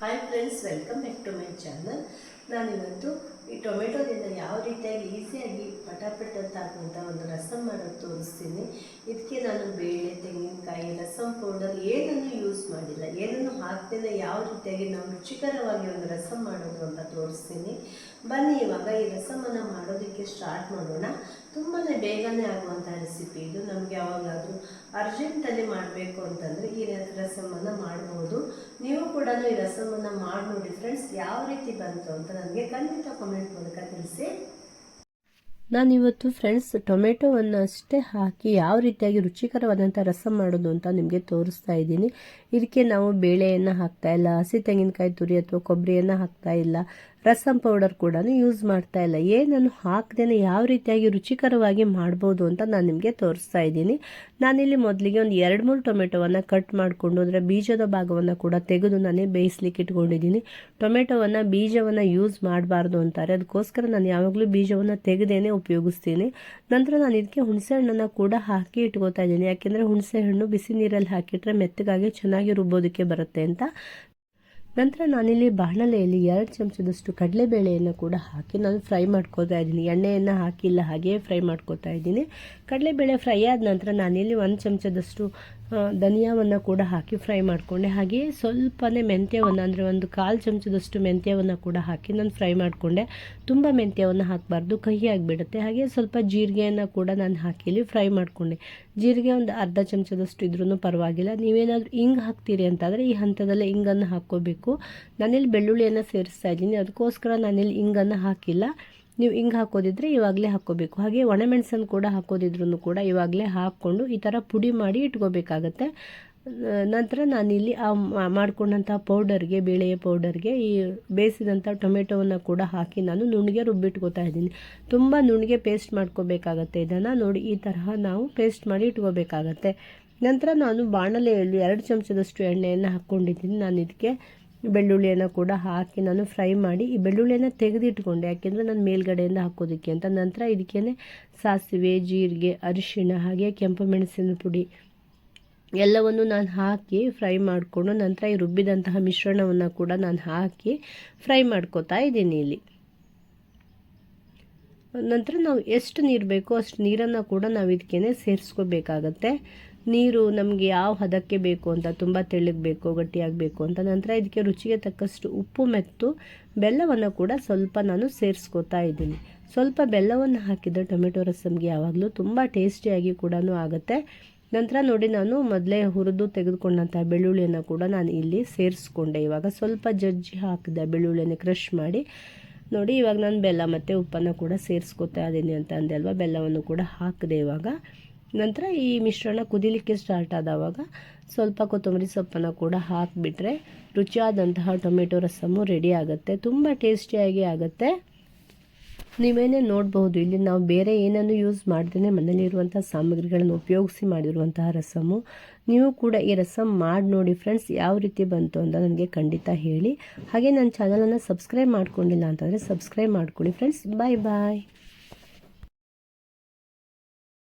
Hi friends welcome back to my channel ನಾನಿವತ್ತು ಈ ಟೊಮೆಟೊದಿಂದ ಯಾವ ರೀತಿಯಾಗಿ ಈಸಿಯಾಗಿ ಪಟಾಪಟ್ ಅಂತ ಆಗುವಂಥ ಒಂದು ರಸಂ ಮಾಡೋದು ತೋರಿಸ್ತೀನಿ. ಇದಕ್ಕೆ ನಾನು ಬೇಳೆ, ತೆಂಗಿನಕಾಯಿ, ರಸಂ ಪೌಡರ್ ಏನನ್ನು ಯೂಸ್ ಮಾಡಿಲ್ಲ. ಏನನ್ನು ಹಾಕ್ತೇನೆ ಯಾವ ರೀತಿಯಾಗಿ ನಾವು ರುಚಿಕರವಾಗಿ ಒಂದು ರಸಂ ಮಾಡೋದು ಅಂತ ತೋರಿಸ್ತೀನಿ. ಬನ್ನಿ, ಇವಾಗ ಈ ರಸಮನ್ನು ಮಾಡೋದಕ್ಕೆ ಸ್ಟಾರ್ಟ್ ಮಾಡೋಣ. ತುಂಬಾ ಬೇಗನೆ ಆಗುವಂಥ ರೆಸಿಪಿ ಇದು. ನಮಗೆ ಯಾವಾಗಾದರೂ ಅರ್ಜೆಂಟಲ್ಲಿ ಮಾಡಬೇಕು ಅಂತಂದರೆ ರಸಮನ್ನು ಮಾಡ್ಬೋದು. ನೀವು ಕೂಡ ಈ ರಸಮನ್ನು ಮಾಡಿ ನೋಡಿ ಫ್ರೆಂಡ್ಸ್ ಯಾವ ರೀತಿ ಬಂತು ಅಂತ ನನಗೆ ಖಂಡಿತ ಕಮೆಂಟ್ ಮೂಲಕ ತಿಳಿಸಿ. ನಾನಿವತ್ತು ಫ್ರೆಂಡ್ಸ್ ಟೊಮೆಟೊವನ್ನು ಅಷ್ಟೇ ಹಾಕಿ ಯಾವ ರೀತಿಯಾಗಿ ರುಚಿಕರವಾದಂಥ ರಸಂ ಮಾಡೋದು ಅಂತ ನಿಮಗೆ ತೋರಿಸ್ತಾ ಇದ್ದೀನಿ. ಇದಕ್ಕೆ ನಾವು ಬೇಳೆಯನ್ನು ಹಾಕ್ತಾ ಇಲ್ಲ, ಹಸಿ ತೆಂಗಿನಕಾಯಿ ತುರಿ ಅಥವಾ ಕೊಬ್ಬರಿಯನ್ನು ಹಾಕ್ತಾ ಇಲ್ಲ. ರಸಮ್ ಪೌಡರ್ ಕೂಡ ಯೂಸ್ ಮಾಡ್ತಾ ಇಲ್ಲ. ಏನನ್ನು ಹಾಕ್ದೇನೆ ಯಾವ ರೀತಿಯಾಗಿ ರುಚಿಕರವಾಗಿ ಮಾಡ್ಬೋದು ಅಂತ ನಾನು ನಿಮಗೆ ತೋರಿಸ್ತಾ ಇದ್ದೀನಿ. ನಾನಿಲ್ಲಿ ಮೊದಲಿಗೆ ಒಂದು ಎರಡು ಮೂರು ಟೊಮೆಟೊವನ್ನು ಕಟ್ ಮಾಡಿಕೊಂಡು, ಅಂದರೆ ಬೀಜದ ಭಾಗವನ್ನು ಕೂಡ ತೆಗೆದು ನಾನೇ ಬೇಯಿಸ್ಲಿಕ್ಕೆ ಇಟ್ಕೊಂಡಿದ್ದೀನಿ. ಟೊಮೆಟೊವನ್ನು ಬೀಜವನ್ನು ಯೂಸ್ ಮಾಡಬಾರ್ದು ಅಂತಾರೆ. ಅದಕ್ಕೋಸ್ಕರ ನಾನು ಯಾವಾಗಲೂ ಬೀಜವನ್ನು ತೆಗೆದೇನೆ ಉಪಯೋಗಿಸ್ತೀನಿ. ನಂತರ ನಾನು ಇದಕ್ಕೆ ಹುಣಸೆ ಹಣ್ಣನ್ನು ಕೂಡ ಹಾಕಿ ಇಟ್ಕೋತಾ ಇದ್ದೀನಿ. ಯಾಕೆಂದರೆ ಹುಣಸೆ ಹಣ್ಣು ಬಿಸಿ ನೀರಲ್ಲಿ ಹಾಕಿಟ್ರೆ ಮೆತ್ತಗಾಗಿ ಚೆನ್ನಾಗಿ ರುಬ್ಬೋದಕ್ಕೆ ಬರುತ್ತೆ ಅಂತ. ನಂತರ ನಾನಿಲ್ಲಿ ಬಾಣಲೆಯಲ್ಲಿ ಎರಡು ಚಮಚದಷ್ಟು ಕಡಲೆಬೇಳೆಯನ್ನು ಕೂಡ ಹಾಕಿ ನಾನು ಫ್ರೈ ಮಾಡ್ಕೋತಾ ಇದ್ದೀನಿ. ಎಣ್ಣೆಯನ್ನು ಹಾಕಿಲ್ಲ ಹಾಗೆಯೇ ಫ್ರೈ ಮಾಡ್ಕೋತಾ ಇದ್ದೀನಿ. ಕಡಲೆಬೇಳೆ ಫ್ರೈ ಆದ ನಂತರ ನಾನಿಲ್ಲಿ ಒಂದು ಚಮಚದಷ್ಟು ಧನಿಯಾವನ್ನು ಕೂಡ ಹಾಕಿ ಫ್ರೈ ಮಾಡಿಕೊಂಡೆ. ಹಾಗೆಯೇ ಸ್ವಲ್ಪನೇ ಮೆಂತ್ಯವನ್ನು, ಅಂದರೆ ಒಂದು ಕಾಲು ಚಮಚದಷ್ಟು ಮೆಂತ್ಯವನ್ನು ಕೂಡ ಹಾಕಿ ನಾನು ಫ್ರೈ ಮಾಡಿಕೊಂಡೆ. ತುಂಬ ಮೆಂತ್ಯವನ್ನು ಹಾಕಬಾರ್ದು ಕಹಿ ಆಗಿಬಿಡುತ್ತೆ ಹಾಗೆ ಸ್ವಲ್ಪ ಜೀರಿಗೆಯನ್ನು ಕೂಡ ನಾನು ಹಾಕಿಲಿ ಫ್ರೈ ಮಾಡಿಕೊಂಡೆ. ಜೀರಿಗೆ ಒಂದು ಅರ್ಧ ಚಮಚದಷ್ಟು ಇದ್ರೂ ಪರವಾಗಿಲ್ಲ. ನೀವೇನಾದರೂ ಹಿಂಗೆ ಹಾಕ್ತೀರಿ ಅಂತಂದರೆ ಈ ಹಂತದಲ್ಲೇ ಹಿಂಗನ್ನು ಹಾಕ್ಕೋಬೇಕು. ನಾನಿಲ್ಲಿ ಬೆಳ್ಳುಳ್ಳಿಯನ್ನು ಸೇರಿಸ್ತಾ ಇದ್ದೀನಿ. ಅದಕ್ಕೋಸ್ಕರ ನಾನಿಲ್ಲಿ ಹಿಂಗನ್ನು ಹಾಕಿಲ್ಲ. ನೀವು ಹಿಂಗೆ ಹಾಕೋದಿದ್ರೆ ಇವಾಗಲೇ ಹಾಕ್ಕೋಬೇಕು ಹಾಗೆ ಒಣಮೆಣಸನ್ನು ಕೂಡ ಹಾಕೋದಿದ್ರು ಕೂಡ ಇವಾಗಲೇ ಹಾಕ್ಕೊಂಡು ಈ ಥರ ಪುಡಿ ಮಾಡಿ ಇಟ್ಕೋಬೇಕಾಗತ್ತೆ. ನಂತರ ನಾನಿಲ್ಲಿ ಆ ಮಾಡ್ಕೊಂಡಂಥ ಪೌಡರ್ಗೆ, ಬೇಳೆಯ ಪೌಡರ್ಗೆ ಈ ಬೇಯಿಸಿದಂಥ ಟೊಮೆಟೊವನ್ನು ಕೂಡ ಹಾಕಿ ನಾನು ನುಣ್ಣಿಗೆ ರುಬ್ಬಿಟ್ಕೋತಾ ಇದ್ದೀನಿ. ತುಂಬ ನುಣ್ಣಿಗೆ ಪೇಸ್ಟ್ ಮಾಡ್ಕೋಬೇಕಾಗತ್ತೆ ಇದನ್ನು ನೋಡಿ ಈ ತರಹ ನಾವು ಪೇಸ್ಟ್ ಮಾಡಿ ಇಟ್ಕೋಬೇಕಾಗತ್ತೆ. ನಂತರ ನಾನು ಬಾಣಲೆಯಲ್ಲಿ ಎರಡು ಚಮಚದಷ್ಟು ಎಣ್ಣೆಯನ್ನು ಹಾಕ್ಕೊಂಡಿದ್ದೀನಿ. ನಾನು ಇದಕ್ಕೆ ಬೆಳ್ಳುಳ್ಳಿಯನ್ನು ಕೂಡ ಹಾಕಿ ನಾನು ಫ್ರೈ ಮಾಡಿ ಈ ಬೆಳ್ಳುಳ್ಳಿಯನ್ನು ತೆಗೆದಿಟ್ಕೊಂಡೆ. ಯಾಕೆಂದರೆ ನಾನು ಮೇಲ್ಗಡೆಯಿಂದ ಹಾಕೋದಕ್ಕೆ ಅಂತ. ನಂತರ ಇದಕ್ಕೇ ಸಾಸಿವೆ, ಜೀರಿಗೆ, ಅರಿಶಿಣ, ಹಾಗೆ ಕೆಂಪು ಮೆಣಸಿನ ಪುಡಿ ಎಲ್ಲವನ್ನು ನಾನು ಹಾಕಿ ಫ್ರೈ ಮಾಡಿಕೊಂಡು ನಂತರ ಈ ರುಬ್ಬಿದಂತಹ ಮಿಶ್ರಣವನ್ನು ಕೂಡ ನಾನು ಹಾಕಿ ಫ್ರೈ ಮಾಡ್ಕೋತಾ ಇದ್ದೀನಿ ಇಲ್ಲಿ. ನಂತರ ನಾವು ಎಷ್ಟು ನೀರು ಬೇಕೋ ಅಷ್ಟು ನೀರನ್ನು ಕೂಡ ನಾವು ಇದಕ್ಕೇ ಸೇರಿಸ್ಕೋಬೇಕಾಗತ್ತೆ. ನೀರು ನಮಗೆ ಯಾವ ಹದಕ್ಕೆ ಬೇಕು ಅಂತ ತುಂಬ ತೆಳ್ಳಗೆ ಗಟ್ಟಿಯಾಗಬೇಕು ಅಂತ ನಂತರ ಇದಕ್ಕೆ ರುಚಿಗೆ ತಕ್ಕಷ್ಟು ಉಪ್ಪು ಮೆತ್ತು, ಬೆಲ್ಲವನ್ನು ಕೂಡ ಸ್ವಲ್ಪ ನಾನು ಸೇರಿಸ್ಕೋತಾ ಇದ್ದೀನಿ. ಸ್ವಲ್ಪ ಬೆಲ್ಲವನ್ನು ಹಾಕಿದ ಟೊಮೆಟೊ ರಸಮ್ಗೆ ಯಾವಾಗಲೂ ತುಂಬ ಟೇಸ್ಟಿಯಾಗಿ ಕೂಡ ಆಗುತ್ತೆ. ನಂತರ ನೋಡಿ ನಾನು ಮೊದಲೇ ಹುರಿದು ತೆಗೆದುಕೊಂಡಂಥ ಬೆಳ್ಳುಳ್ಳಿಯನ್ನು ಕೂಡ ನಾನು ಇಲ್ಲಿ ಸೇರಿಸ್ಕೊಂಡೆ. ಇವಾಗ ಸ್ವಲ್ಪ ಜಜ್ಜಿ ಹಾಕಿದೆ ಬೆಳ್ಳುಳ್ಳಿಯನ್ನು ಕ್ರಷ್ ಮಾಡಿ ನೋಡಿ ಇವಾಗ ನಾನು ಬೆಲ್ಲ ಮತ್ತು ಉಪ್ಪನ್ನು ಕೂಡ ಸೇರಿಸ್ಕೊತಾ ಇದ್ದೀನಿ ಅಂತ ಅಂದೆ ಅಲ್ವಾ? ಬೆಲ್ಲವನ್ನು ಕೂಡ ಹಾಕಿದೆ ಇವಾಗ. ನಂತರ ಈ ಮಿಶ್ರಣ ಕುದಿಲಿಕ್ಕೆ ಸ್ಟಾರ್ಟ್ ಆದವಾಗ ಸ್ವಲ್ಪ ಕೊತ್ತಂಬರಿ ಸೊಪ್ಪನ್ನು ಕೂಡ ಹಾಕಿಬಿಟ್ರೆ ರುಚಿಯಾದಂತಹ ಟೊಮೆಟೊ ರಸಮು ರೆಡಿ ಆಗುತ್ತೆ. ತುಂಬ ಟೇಸ್ಟಿಯಾಗಿ ಆಗುತ್ತೆ. ನೀವೇನೇ ನೋಡಬಹುದು, ಇಲ್ಲಿ ನಾವು ಬೇರೆ ಏನನ್ನು ಯೂಸ್ ಮಾಡ್ದೇ ಮನೇಲಿರುವಂಥ ಸಾಮಗ್ರಿಗಳನ್ನು ಉಪಯೋಗಿಸಿ ಮಾಡಿರುವಂತಹ ರಸಮು. ನೀವು ಕೂಡ ಈ ರಸಮ್ ಮಾಡಿ ನೋಡಿ ಫ್ರೆಂಡ್ಸ್ ಯಾವ ರೀತಿ ಬಂತು ಅಂತ ನನಗೆ ಖಂಡಿತ ಹೇಳಿ. ಹಾಗೆ ನನ್ನ ಚಾನಲನ್ನು ಸಬ್ಸ್ಕ್ರೈಬ್ ಮಾಡ್ಕೊಂಡಿಲ್ಲ ಅಂತಂದರೆ ಸಬ್ಸ್ಕ್ರೈಬ್ ಮಾಡ್ಕೊಳ್ಳಿ ಫ್ರೆಂಡ್ಸ್ ಬಾಯ್ ಬಾಯ್